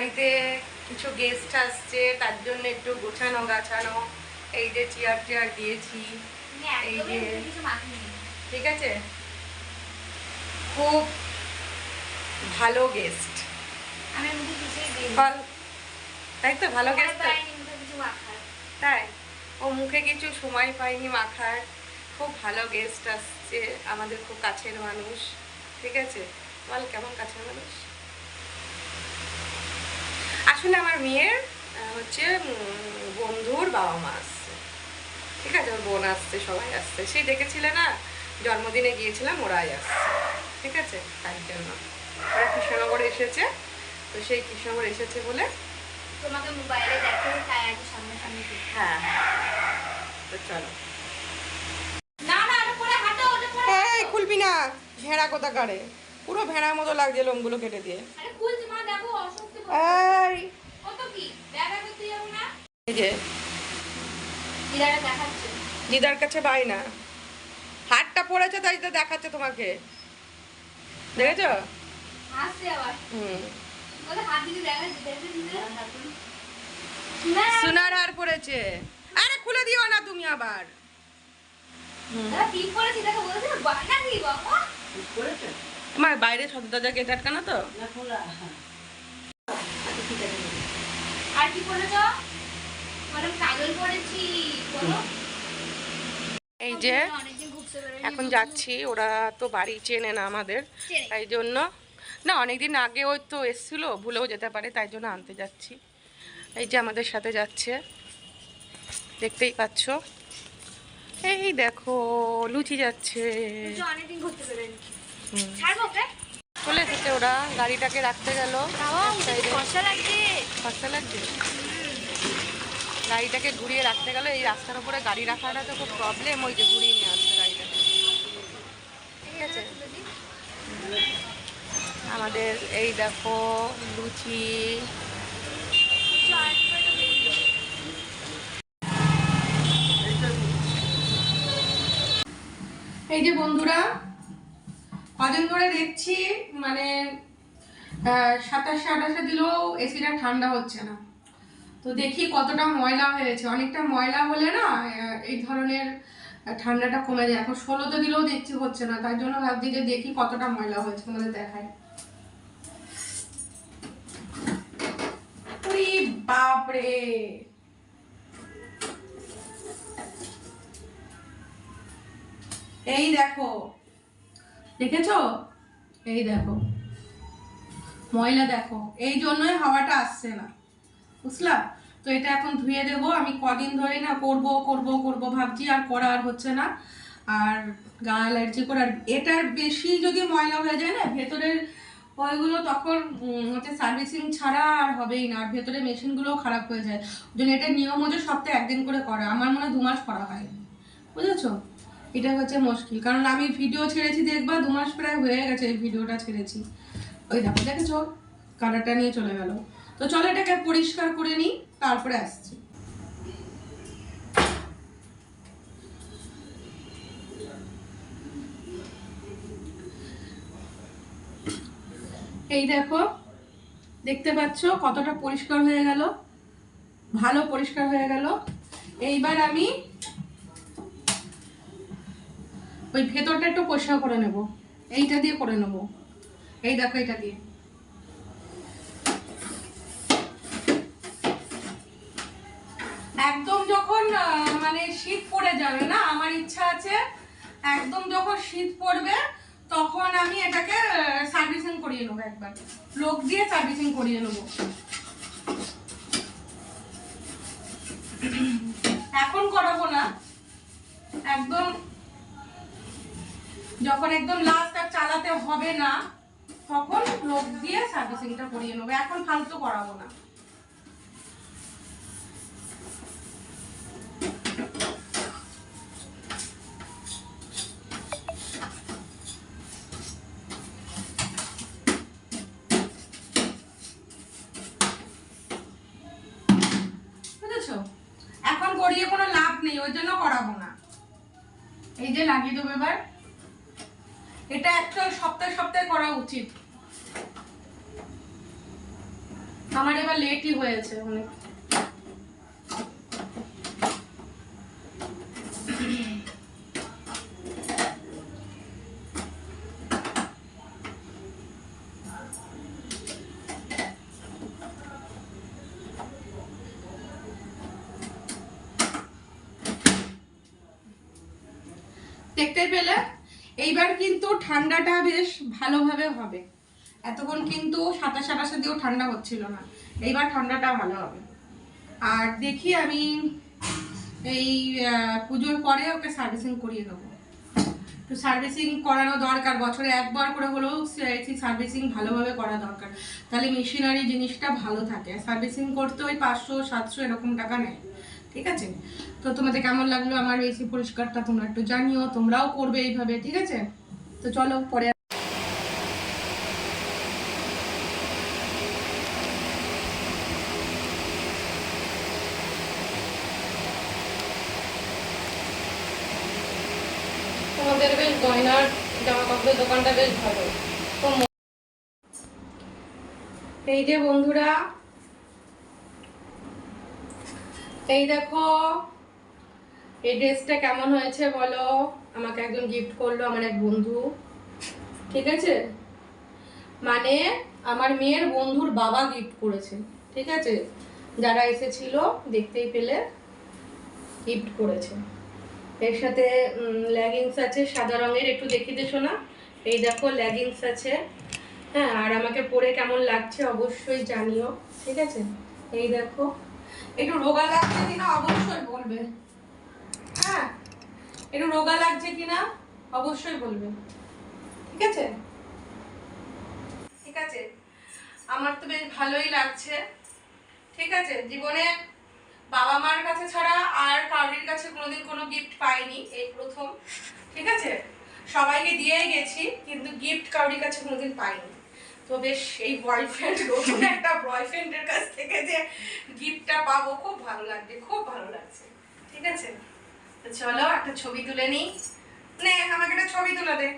বাড়িতে কিছু গেস্ট আসছে তার জন্য একটু গোছানো গাছানো এই যে চেয়ার চেয়ার দিয়েছি এই যে- ঠিক আছে? খুব ভালো গেস্ট তাই তো ভালো গেস্ট পাইনি তাই? ও মুখে কিছু সময় পায়নি মাখার। খুব ভালো গেস্ট আসছে আমাদের খুব কাছের মানুষ। ঠিক আছে? বল কেমন কাছের মানুষ? আসলে আমার মেয়ের হচ্ছে বন্ধুর বাবা মা আসছে। ঠিক আছে ওর বোন আসছে সবাই আসছে। সেই দেখেছিলে না জন্মদিনে গিয়েছিলাম ওরাই আসছে। ঠিক আছে তার জন্য। ওরা কৃষ্ণনগর এসেছে তো সেই কৃষ্ণনগর এসেছে বলে তোমাকে মোবাইলে দেখে তাই আগে সামনে সামনে হ্যাঁ তো চলো। না খুলবি ভেড়া কোথা কারে পুরো ভেড়ার মতো লাগছে লোমগুলো কেটে দিয়ে। যে দিদারা দেখাচ্ছে। দিদার কাছে বাই না। হাতটা পড়েছে তাই তো দেখাচ্ছে তোমাকে। দেখেছ? না। সোনার হার পড়েছে। আরে খুলে দিও না তুমি আবার। বাইরে সদ দরজা গেট আটকানো তো আর কি কাজল করেছি বলো। এই যে। এখন যাচ্ছি ওরা তো বাড়ি চেনে না আমাদের তাই জন্য। না অনেকদিন আগে ওই তো এসছিল ভুলেও যেতে পারে তাই জন্য আনতে যাচ্ছি। এই যে আমাদের সাথে যাচ্ছে দেখতেই পাচ্ছ। এই দেখো লুচি যাচ্ছে। চলে এসেছে ওরা গাড়িটাকে রাখতে গেল। কষ্ট লাগছে? গাড়িটাকে ঘুরিয়ে রাখতে গেল এই রাস্তার উপরে গাড়ি রাখাটা তো খুব প্রবলেম ওই যে ঘুরিয়ে নিয়ে আসছে গাড়িটাকে। ঠিক আছে? আমাদের এই দেখো লুচি। এই যে বন্ধুরা, কদিন ধরে দেখছি মানে সাতাশে আঠাশে দিলেও এসিটা ঠান্ডা হচ্ছে না। তো দেখি কতটা ময়লা হয়েছে। অনেকটা ময়লা হলে না এই ধরনের ঠান্ডাটা কমে যায়। এখন ষোলোতে দিলেও দেখছি হচ্ছে না। তার জন্য ভাবছি যে দেখি কতটা ময়লা হয়েছে তোমাদের দেখায়। বাপরে! এই দেখো। দেখেছ? এই দেখো। ময়লা দেখো, এই জন্যই হাওয়াটা আসছে না। বুঝলা? তো এটা এখন ধুয়ে দেবো, আমি কদিন ধরে না করব করব করব ভাবছি, আর করা আর হচ্ছে না। আর গা অ্যালার্জি করে, আর এটার বেশি যদি ময়লা হয়ে যায় না, ভেতরের ওইগুলো তখন হচ্ছে সার্ভিসিং ছাড়া আর হবেই না, আর ভেতরে মেশিনগুলোও খারাপ হয়ে যায়। ওই জন্য এটার নিয়ম হচ্ছে সপ্তাহে একদিন করে করা, আমার মনে হয় মাস করা হয় বুঝেছ? এটা হচ্ছে মুশকিল, কারণ আমি ভিডিও ছেড়েছি, দেখবা দু মাস প্রায় হয়ে গেছে এই ভিডিওটা ছেড়েছি। ওই দেখো দেখেছ কালারটা নিয়ে চলে গেল। তো চলো এটাকে পরিষ্কার করে নিই, তারপরে আসছি। এই দেখো, দেখতে পাচ্ছো কতটা পরিষ্কার হয়ে গেল? ভালো পরিষ্কার হয়ে গেল। এইবার আমি ওই ভেতরটা একটু পরিষ্কার করে নেব। এইটা দিয়ে করে নেব। এই দেখো এটা দিয়ে। একদম যখন মানে শীত পড়ে যাবে না, আমার ইচ্ছা আছে, একদম যখন শীত পড়বে, তখন আমি এটাকে সার্ভিসিং করিয়ে নেব একবার। লোক দিয়ে সার্ভিসিং করিয়ে নেব। এখন করাবো না। একদম, যখন একদম লাস্ট আর চালাতে হবে না তখন লোক দিয়ে সার্ভিসিংটা করিয়ে নেব। এখন ফালতু করাবো না। এখন করিয়ে কোনো লাভ নেই, ওই জন্য করাবো না। এই যে লাগিয়ে দেবো এবার। এটা অ্যাকচুয়াল সপ্তাহে সপ্তাহে করা উচিত। আমার এবার লেটই হয়েছে অনেক। দেখতে পেলে এইবার কিন্তু ঠান্ডাটা বেশ ভালোভাবে হবে। এতক্ষণ কিন্তু সাতাশ সাতাশে দিয়েও ঠান্ডা হচ্ছিল না। এইবার ঠান্ডাটা ভালো হবে। আর দেখি আমি এই পুজোর পরে ওকে সার্ভিসিং করিয়ে দেবো। তো সার্ভিসিং করানো দরকার, বছরে একবার করে হলেও সার্ভিসিং ভালোভাবে করা দরকার। তাহলে মেশিনারি জিনিসটা ভালো থাকে। সার্ভিসিং করতে ওই পাঁচশো, সাতশো এরকম টাকা নেয়। ঠিক আছে? তো তোমাদের কেমন লাগল আমার এসি পরিষ্কারটা তোমরা একটু জানিও, তোমরাও করবে এইভাবে। ঠিক আছে? তো চলো, পরে তোমাদের বেশ গয়নার জামা কাপড়ের দোকানটা বেশ ভালো। এই যে বন্ধুরা, এই দেখো, এই ড্রেসটা কেমন হয়েছে বলো? আমাকে একজন গিফট করল আমার এক বন্ধু। ঠিক আছে? মানে আমার মেয়ের বন্ধুর বাবা গিফট করেছে। ঠিক আছে? যারা এসেছিল, দেখতেই পেলে গিফট করেছে। এর সাথে লেগিংস আছে, সাদা রঙের, একটু দেখিয়ে দিছো না এই দেখো লেগিংস আছে। হ্যাঁ আর আমাকে পরে কেমন লাগছে অবশ্যই জানিও, ঠিক আছে? এই দেখো। একটু রোগা লাগছে কিনা অবশ্যই বলবে। হ্যাঁ একটু রোগা লাগছে কিনা অবশ্যই বলবে। ঠিক আছে? ঠিক আছে? আমার তো বেশ ভালোই লাগছে। ঠিক আছে? জীবনে বাবা মার কাছে ছাড়া আর কারোর কাছে কোনোদিন কোনো গিফট পাইনি, এই প্রথম। ঠিক আছে? সবাইকে দিয়েই গেছি, কিন্তু গিফট কারোর কাছে কোনোদিন পাইনি। তো বেশ, এই বয়ফ্রেন্ড নতুন একটা বয়ফ্রেন্ডের কাছ থেকে যে গিফটটা পাবো, খুব ভালো লাগবে, খুব ভালো লাগছে। ঠিক আছে? তো চলো, একটা ছবি তুলে নিই। নে, আমাকে একটা ছবি তুলে দে।